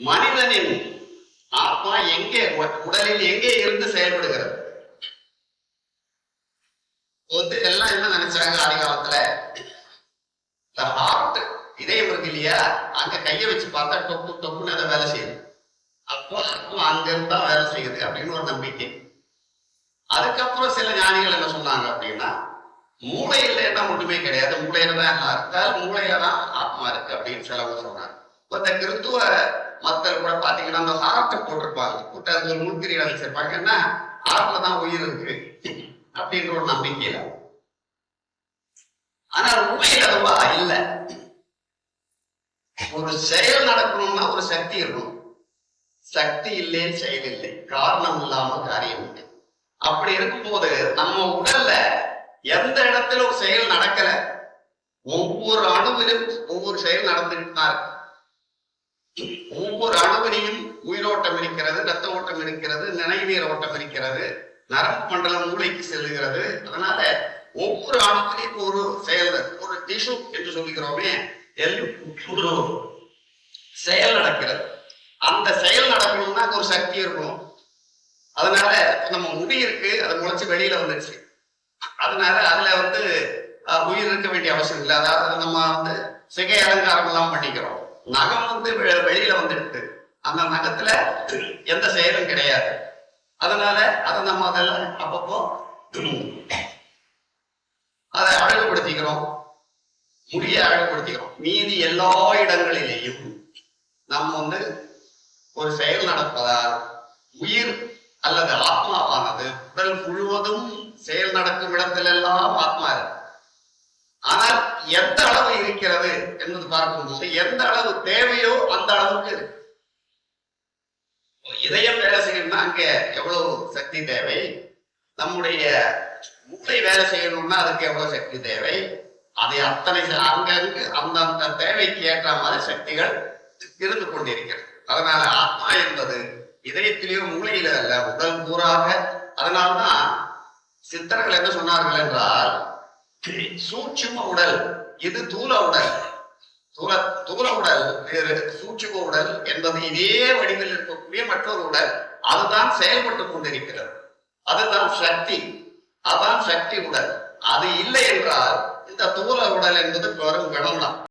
மனிதனின் ஆத்மா எங்கே உடலில் எங்கே இருந்து செயல்படுகிறது? வந்து எல்லாம் என்ன நினைச்சாங்க அதிகாலத்துல இந்த ஹார்ட் இதயம் இருக்கு இல்லையா? அங்க கைய வச்சு பார்த்தா டொப்பு டொப்புன்னு அதை வேலை செய்யுது. அப்போ ஆத்மா அங்க இருந்தா வேலை செய்யுது அப்படின்னு ஒரு நம்பிக்கை. அதுக்கப்புறம் சில ஞானிகள் என்ன சொன்னாங்க அப்படின்னா மூளையில என்ன மட்டுமே கிடையாது. மூளையில தான் எல்லாம் மூளையில தான் ஆத்மா இருக்கு அப்படின்னு சிலவங்க சொன்னாங்க. இப்ப இந்த கிறித்துவ மக்கள் கூட பாத்தீங்கன்னா அந்த ஹார்ட்டை போட்டிருப்பாங்க. போட்டு அதுக்கு வச்சிருப்பாங்க என்ன? ஹார்ட்ல தான் உயிர் இருக்கு. அப்படின்ற ஒரு நம்பிக்கையில. ஆனா உண்மையில அதுவா இல்ல. ஒரு செயல் நடக்கணும்னா ஒரு சக்தி இருக்கணும். சக்தி இல்லை செயல் இல்லை. காரணம் இல்லாம காரியம் இல்லை. அப்படி இருக்கும்போது நம்ம உடல்ல எந்த இடத்துல ஒரு செயல் நடக்கல? ஒவ்வொரு அணுவிலும் ஒவ்வொரு செயல் நடந்துட்டு தான் இருக்கு. ஒவ்வொரு அணுவனையும் உயிரோட்டம் இருக்கிறது ரத்த ஓட்டம் இருக்கிறது நினைவீர ஓட்டம் இருக்கிறது நரம்பு மண்டலம் மூளைக்கு செல்லுகிறது. அதனால ஒவ்வொரு அணுவனையும் ஒரு செயல் ஒரு டிஷ்யூ என்று சொல்லுகிறோமே எல் ஒரு செயல் நடக்கிறது. அந்த செயல் நடக்கணும்னா ஒரு சக்தி இருக்கணும். அதனால நம்ம முடி இருக்கு அது முளைச்சு வெளியில வந்துடுச்சு அதனால அதுல வந்து உயிர் இருக்க வேண்டிய அவசியம் இல்லை. அதாவது நம்ம வந்து சிகை அலங்காரம் எல்லாம் பண்ணிக்கிறோம். நகம் வந்து வெ- வெளியில வந்துடுது அந்த நகத்துல எந்த செயலும் கிடையாது. அதனால அதை நம்ம அதெல்லாம் அப்பப்போ அதை அழகுபடுத்திக்கிறோம். முடிய அழகுபடுத்திக்கிறோம். மீதி எல்லா இடங்களிலேயும் நம்ம வந்து ஒரு செயல் நடப்பதால் உயிர் அல்லது ஆத்மாவானது உடல் முழுவதும் செயல் நடக்கும் இடத்திலெல்லாம் ஆத்மா இருக்கு. ஆனால் எந்த அளவு இருக்கிறது என்பது பார்க்கும்போது எந்த அளவு தேவையோ அந்த அளவுக்கு இருக்கு. இதயம் வேலை செய்யணும்னா அங்க எவ்வளவு சக்தி தேவை? நம்முடைய மூளை வேலை செய்யணும்னா அதுக்கு எவ்வளவு சக்தி தேவை? அதை அத்தனை அங்கங்கு அந்தந்த தேவைக்கு ஏற்ற மாதிரி சக்திகள் இருந்து கொண்டிருக்கிறது. அதனால ஆத்மா என்பது இதயத்திலேயோ மூளையில அல்ல உடல் கூறாக. அதனால்தான் சித்தர்கள் என்ன சொன்னார்கள் என்றால் சூட்சும உடல். இது தூல உடல். தூல தூல உடல் வேறு. சூட்சும உடல் என்பது இதே வடிவில் இருக்கக்கூடிய மற்றொரு உடல். அதுதான் செயல்பட்டு கொண்டிருக்கிறது. அதுதான் சக்தி. அதான் சக்தி உடல். அது இல்லை என்றால் இந்த தூல உடல் என்பது வெறும் கணம்